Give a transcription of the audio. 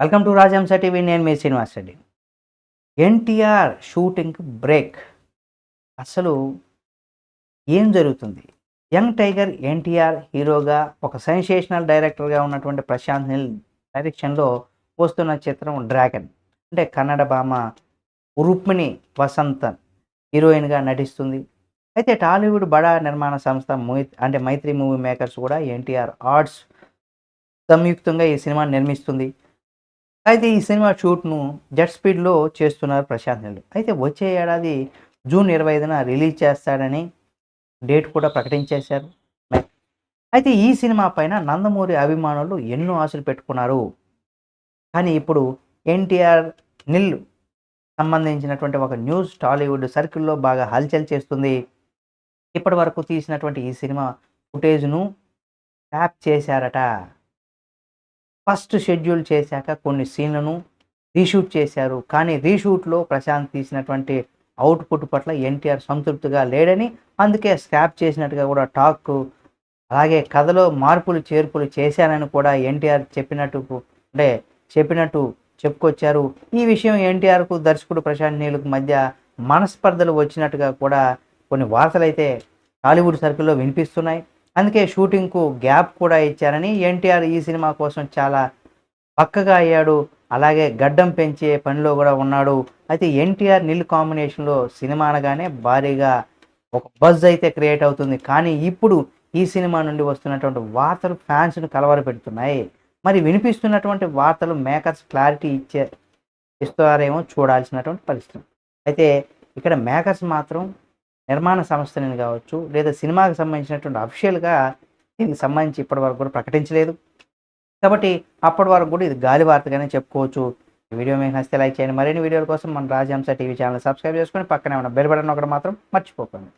Welcome to Rajahamsa TV. నేను మీ Srinivas Reddy. NTR shooting break. అసలు ఏం జరుగుతుంది? యంగ్ టైగర్ ఎన్టీఆర్ హీరోగా ఒక సెన్సేషనల్ డైరెక్టర్గా ఉన్నటువంటి ప్రశాంత్ నిల్ డైరెక్షన్లో వస్తున్న చిత్రం డ్రాగన్. అంటే కన్నడ భామ రుక్మిణి వసంతన్ హీరోయిన్గా నటిస్తుంది. అయితే టాలీవుడ్ బడా నిర్మాణ సంస్థ మోహిత్ అంటే మైత్రి మూవీ మేకర్స్ కూడా ఎన్టీఆర్ ఆర్ట్స్ సంయుక్తంగా ఈ సినిమాని నిర్మిస్తుంది. అయితే ఈ సినిమా షూట్ను జెట్ స్పీడ్లో చేస్తున్నారు ప్రశాంత్ నీల్. అయితే వచ్చే ఏడాది జూన్ ఇరవై ఐదున రిలీజ్ చేస్తాడని డేట్ కూడా ప్రకటించేశారు. అయితే ఈ సినిమా పైన నందమూరి అభిమానులు ఎన్నో ఆశలు పెట్టుకున్నారు. కానీ ఇప్పుడు ఎన్టీఆర్ నిల్ సంబంధించినటువంటి ఒక న్యూస్ టాలీవుడ్ సర్కిల్లో బాగా హల్చల్ చేస్తుంది. ఇప్పటి వరకు తీసినటువంటి ఈ సినిమా ఫుటేజ్ను ట్యాప్ చేశారట. ఫస్ట్ షెడ్యూల్ చేశాక కొన్ని సీన్లను రీషూట్ చేశారు. కానీ రీషూట్లో ప్రశాంత్ తీసినటువంటి అవుట్పుట్ పట్ల ఎన్టీఆర్ సంతృప్తిగా లేడని అందుకే స్క్రాప్ చేసినట్టుగా కూడా టాక్ అలాగే కథలో మార్పులు చేర్పులు చేశానని కూడా ఎన్టీఆర్ చెప్పినట్టు అంటే చెప్పినట్టు చెప్పుకొచ్చారు. ఈ విషయం ఎన్టీఆర్కు దర్శకుడు ప్రశాంత్ నీళ్ళకు మధ్య మనస్పర్ధలు వచ్చినట్టుగా కూడా కొన్ని వార్తలు అయితే టాలీవుడ్ సర్కిల్లో వినిపిస్తున్నాయి. అందుకే షూటింగ్కు గ్యాప్ కూడా ఇచ్చారని ఎన్టీఆర్ ఈ సినిమా కోసం చాలా పక్కగా అయ్యాడు. అలాగే గడ్డం పెంచే పనిలో కూడా ఉన్నాడు. అయితే ఎన్టీఆర్ నిల్ కాంబినేషన్లో సినిమా అనగానే భారీగా ఒక బజ్ అయితే క్రియేట్ అవుతుంది. కానీ ఇప్పుడు ఈ సినిమా నుండి వస్తున్నటువంటి వార్తలు ఫ్యాన్స్ను కలవరపెడుతున్నాయి. మరి వినిపిస్తున్నటువంటి వార్తలు మేకర్స్ క్లారిటీ ఇచ్చే ఇస్తారేమో చూడాల్సినటువంటి పరిస్థితి. అయితే ఇక్కడ మేకర్స్ మాత్రం నిర్మాణ సంస్థని కావచ్చు లేదా సినిమాకి సంబంధించినటువంటి అఫీషియల్గా దీనికి సంబంధించి ఇప్పటి వరకు కూడా ప్రకటించలేదు. కాబట్టి అప్పటి వరకు కూడా ఇది గాలి వార్తగానే చెప్పుకోవచ్చు. ఈ వీడియో మీకు నచ్చితే లైక్ చేయండి. మరిన్ని వీడియోల కోసం మన రాజహంస టీవీ ఛానల్ సబ్స్క్రైబ్ చేసుకొని పక్కనే ఉన్న బెల్ బటన్ ఒకటి మాత్రం మర్చిపోకండి.